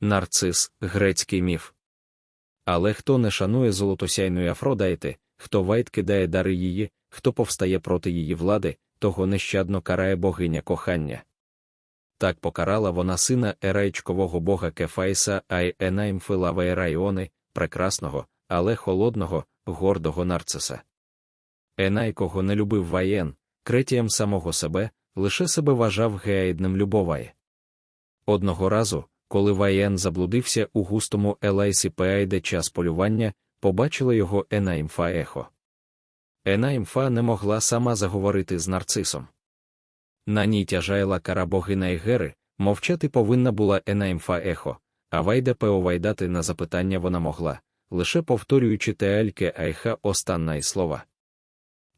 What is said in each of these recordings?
нарцис, грецький міф. Але хто не шанує золотосяйної Афродайти, хто вайт кидає дари її, хто повстає проти її влади, того нещадно карає богиня кохання. Так покарала вона сина ерайчкового бога Кефайса Ай Енаїмфилава Ерайони, прекрасного, але холодного, гордого нарциса. Енай, кого не любив воєн, кретієм самого себе, лише себе вважав геаїдним любоває. Одного разу, коли Ваєн заблудився у густому Елайсі Пеайде час полювання, побачила його Енаїмфа ехо. Енаїмфа не могла сама заговорити з нарцисом. На ній тяжайла кара богина Егери, мовчати повинна була Енаїмфа ехо, а Вайда пеовайдати на запитання вона могла, лише повторюючи теальке айха останна слова.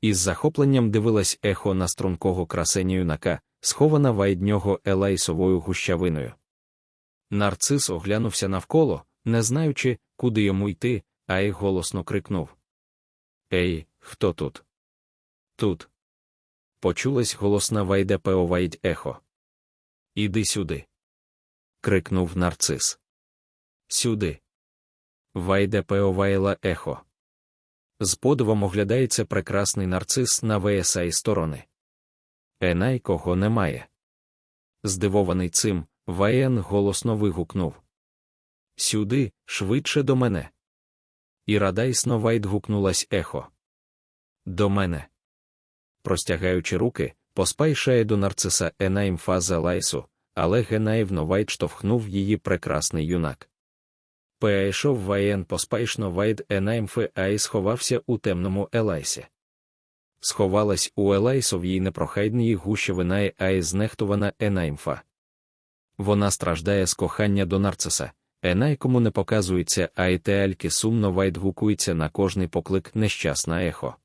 Із захопленням дивилась ехо на стрункого красені юнака, схована вайднього елайсовою гущавиною. Нарцис оглянувся навколо, не знаючи, куди йому йти, а й голосно крикнув: Ей, хто тут? Тут. Почулась голосна вайде пеовайдь ехо. Іди сюди. крикнув нарцис. Сюди. Вайде пеовайла ехо. З подивом оглядається прекрасний нарцис на ВСА і сторони. Енай кого немає. Здивований цим, Ваєн голосно вигукнув Сюди, швидше до мене. І радайсно Вайт гукнулась ехо. До мене. Простягаючи руки, поспайшає до нарциса Енаїм фаза лайсу, але генаївно Вайт штовхнув її прекрасний юнак. Перейшов Ваєн поспайшно Вайт Енаїмфи, а й сховався у темному Елайсі. Сховалась у Елайсовій непрохайдній гущевина, а й знехтувана Енаїмфа. Вона страждає з кохання до нарциса, Енайкому не показується, а й сумно вайдгукується на кожний поклик нещасна ехо.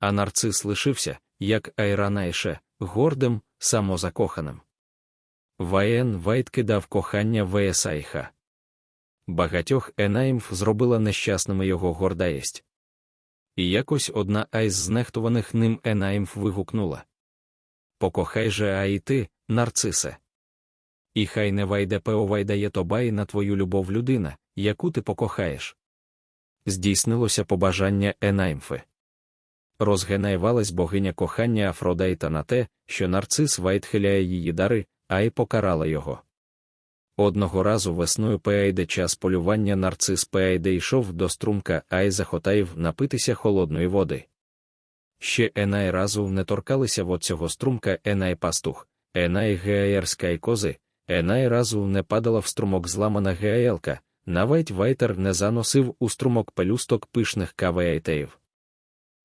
А нарцис лишився, як Айранайше, гордим, самозакоханим. Ваєн Вайт кидав кохання Веесайха. Багатьох Енаїмф зробила нещасними його гордаєсть. І якось одна айз знехтуваних ним Енаїмф вигукнула Покохай же, а й ти, нарцисе. І хай не вайде пеовайдає тобай на твою любов людина, яку ти покохаєш. Здійснилося побажання Енаймфи. Розгенайвалась богиня кохання Афродайта на те, що нарцис вайтхиляє її дари, а й покарала його. Одного разу весною Пеайде час полювання нарцис Пеайде йшов до струмка, а й захотаїв напитися холодної води. Ще Енай разу не торкалися в цього струмка Енай пастух, Енай геаєрська й кози, Енай разу не падала в струмок зламана геаелка, навіть вайтер не заносив у струмок пелюсток пишних кавеайтеїв.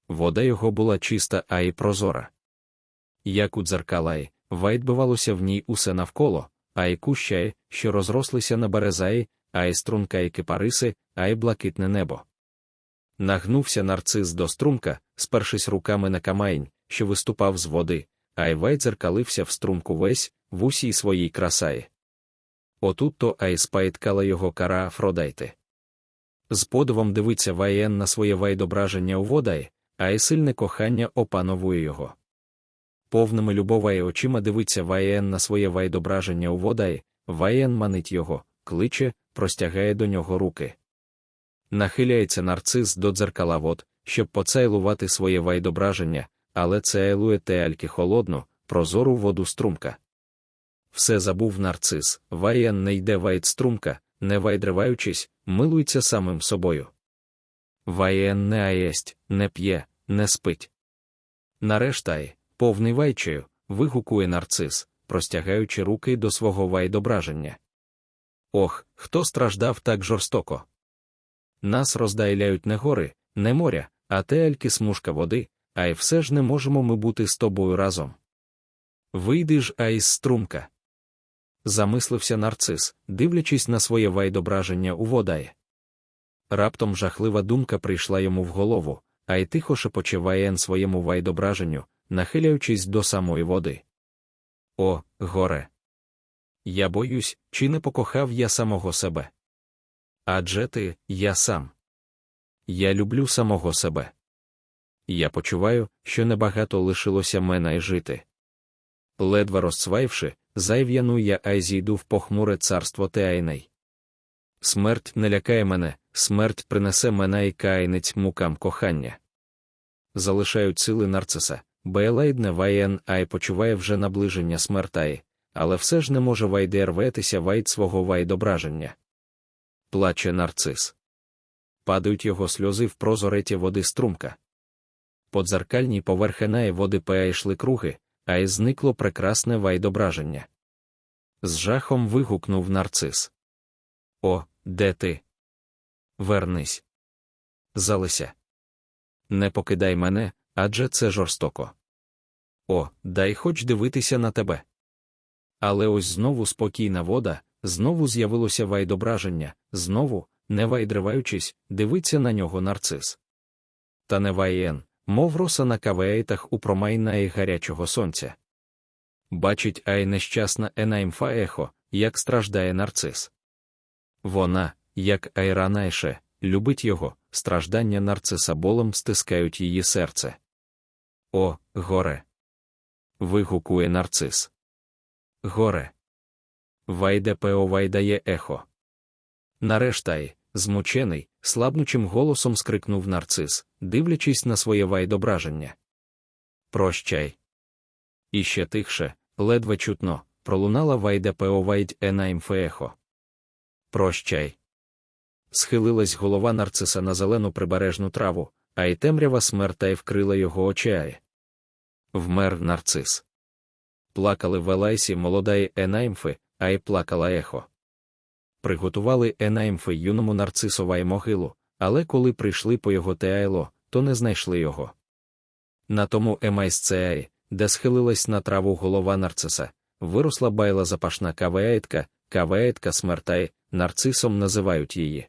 Вода його була чиста, а й прозора. Як у дзеркалай, вайт бивалося в ній усе навколо, а й кущаї, що розрослися на березаї, а й струнка і кипариси, а й блакитне небо. Нагнувся нарцис до струмка, спершись руками на камайн, що виступав з води, а й дзеркалився в струмку весь, в усій своїй красаї. Отут то айспайткала його кара Афродайти. З подивом дивиться Ваєн на своє вайдображення у водай, а й сильне кохання опановує його. Повними любова і очима дивиться Ваєн на своє вайдображення у водай, Ваєн манить його, кличе, простягає до нього руки. Нахиляється нарцис до дзеркала вод, щоб поцайлувати своє вайдображення, але цейлує теальки холодну, прозору воду струмка. Все забув нарцис, Ваєн не йде вайд струмка, не вайдриваючись, милується самим собою. Ваєн не аєсть, не п'є, не спить. Нарештай, повний вайчею, вигукує нарцис, простягаючи руки до свого вайдображення. Ох, хто страждав так жорстоко. Нас роздайляють не гори, не моря, а тельки смужка води, а й все ж не можемо ми бути з тобою разом. Вийди ж, а із струмка замислився нарцис, дивлячись на своє вайдображення у водає. Раптом жахлива думка прийшла йому в голову, а й тихо шепоче Ваєн своєму вайдображенню, нахиляючись до самої води. О, горе! Я боюсь, чи не покохав я самого себе. Адже ти, я сам. Я люблю самого себе. Я почуваю, що небагато лишилося мене й жити. Ледве розцваївши, зайв'яну я ай зійду в похмуре царство Теайней. Смерть не лякає мене, смерть принесе мене і каїнець мукам кохання. Залишають сили нарциса, Бейлайдне Ваєн Ай почуває вже наближення смертаї, але все ж не може Вайде рветися вайд свого вайдображення. Плаче нарцис. Падають його сльози в прозореті води струмка. По дзеркальній поверхенаї води пеа йшли круги, а й зникло прекрасне вайдображення. З жахом вигукнув нарцис. О, де ти? Вернись. Залися. Не покидай мене, адже це жорстоко. О, дай хоч дивитися на тебе. Але ось знову спокійна вода, знову з'явилося вайдображення, знову, не вайдриваючись, дивиться на нього нарцис. Та не ваєн, мов роса на кавейтах у промайна гарячого сонця. Бачить ай нещасна Енаймфа ехо, як страждає нарцис. Вона, як Айранайше, любить його, страждання нарциса болем стискають її серце. О, горе! вигукує нарцис. Горе. Вайде пео вайдає ехо. Нарештай, змучений, слабнучим голосом скрикнув нарцис, дивлячись на своє вайдображення. Прощай. І ще тихше, ледве чутно, пролунала вайде пео вайдь енаімфеехо. Прощай. Схилилась голова нарциса на зелену прибережну траву, а й темрява смерта й вкрила його очі. Вмер нарцис. Плакали в Елайсі молодаї Енаймфи, а й плакала ехо. Приготували Енаємфи юному нарцисовай могилу, але коли прийшли по його теайло, то не знайшли його. На тому Емайсцеаї, де схилилась на траву голова нарциса, виросла байла запашна кавеетка, кавеетка смертай, нарцисом називають її.